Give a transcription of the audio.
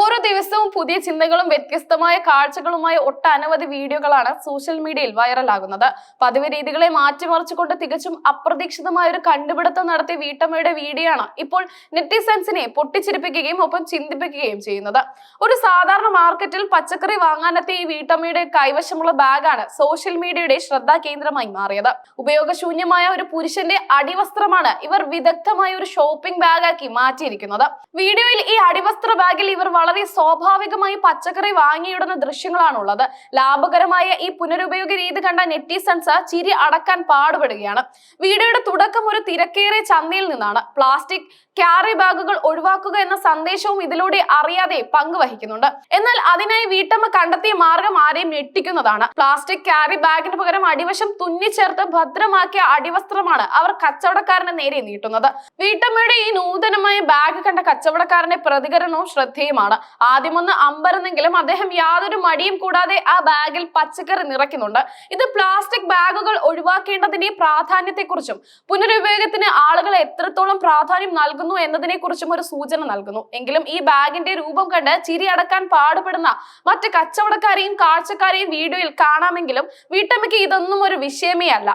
ഓരോ ദിവസവും പുതിയ ചിന്തകളും വ്യത്യസ്തമായ കാഴ്ചകളുമായ ഒട്ടനവധി വീഡിയോകളാണ് സോഷ്യൽ മീഡിയയിൽ വൈറലാകുന്നത്. പതിവ് രീതികളെ മാറ്റിമറിച്ചുകൊണ്ട് തികച്ചും അപ്രതീക്ഷിതമായ ഒരു കണ്ടുപിടുത്തം നടത്തിയ വീട്ടമ്മയുടെ വീഡിയോ ആണ് ഇപ്പോൾ നെറ്റിസൻസിനെ പൊട്ടിച്ചിരിപ്പിക്കുകയും ഒപ്പം ചിന്തിപ്പിക്കുകയും ചെയ്യുന്നത്. ഒരു സാധാരണ മാർക്കറ്റിൽ പച്ചക്കറി വാങ്ങാനെത്തിയ ഈ വീട്ടമ്മയുടെ കൈവശമുള്ള ബാഗാണ് സോഷ്യൽ മീഡിയയുടെ ശ്രദ്ധാ കേന്ദ്രമായി മാറിയത്. ഉപയോഗശൂന്യമായ ഒരു പുരുഷന്റെ അടിവസ്ത്രമാണ് ഇവർ വിദഗ്ധമായ ഒരു ഷോപ്പിംഗ് ബാഗാക്കി മാറ്റിയിരിക്കുന്നത്. വീഡിയോയിൽ ഈ അടിവസ്ത്ര ബാഗിൽ ഇവർ വളരെ സ്വാഭാവികമായി പച്ചക്കറി വാങ്ങിയിടുന്ന ദൃശ്യങ്ങളാണുള്ളത്. ലാഭകരമായ ഈ പുനരുപയോഗ രീതി കണ്ട നെറ്റിസൺസ് ചിരി അടക്കാൻ പാടുപെടുകയാണ്. വീഡിയോയുടെ തുടക്കം ഒരു തിരക്കേറിയ ചന്തയിൽ നിന്നാണ്. പ്ലാസ്റ്റിക് ക്യാരി ബാഗുകൾ ഒഴിവാക്കുക എന്ന സന്ദേശവും ഇതിലൂടെ അറിയാതെ പങ്കുവഹിക്കുന്നുണ്ട്. എന്നാൽ അതിനായി വീട്ടമ്മ കണ്ടെത്തിയ മാർഗം ആരെയും ഞെട്ടിക്കുന്നതാണ്. പ്ലാസ്റ്റിക് ക്യാരി ബാഗിന് പകരം അടിവശം തുന്നിച്ചേർത്ത് ഭദ്രമാക്കിയ അടിവസ്ത്രമാണ് അവർ കച്ചവടക്കാരനെ നേരെ നീട്ടുന്നത്. വീട്ടമ്മയുടെ ഈ നൂതനമായ ബാഗ് കണ്ട കച്ചവടക്കാരന്റെ പ്രതികരണവും ശ്രദ്ധേയമാണ്. ആദ്യമൊന്ന് അമ്പരന്നെങ്കിലും അദ്ദേഹം യാതൊരു മടിയും കൂടാതെ ആ ബാഗിൽ പച്ചക്കറി നിറയ്ക്കുന്നുണ്ട്. ഇത് പ്ലാസ്റ്റിക് ബാഗുകൾ ഒഴിവാക്കേണ്ടതിന്റെ പ്രാധാന്യത്തെക്കുറിച്ചും പുനരുപയോഗത്തിന് ആളുകൾ എത്രത്തോളം പ്രാധാന്യം നൽകുന്നു എന്നതിനെ കുറിച്ചും ഒരു സൂചന നൽകുന്നു. എങ്കിലും ഈ ബാഗിന്റെ രൂപം കണ്ട് ചിരി അടക്കാൻ പാടുപെടുന്ന മറ്റ് കച്ചവടക്കാരെയും കാഴ്ചക്കാരെയും വീഡിയോയിൽ കാണാമെങ്കിലും വീട്ടമ്മയ്ക്ക് ഇതൊന്നും ഒരു വിഷയമേ അല്ല.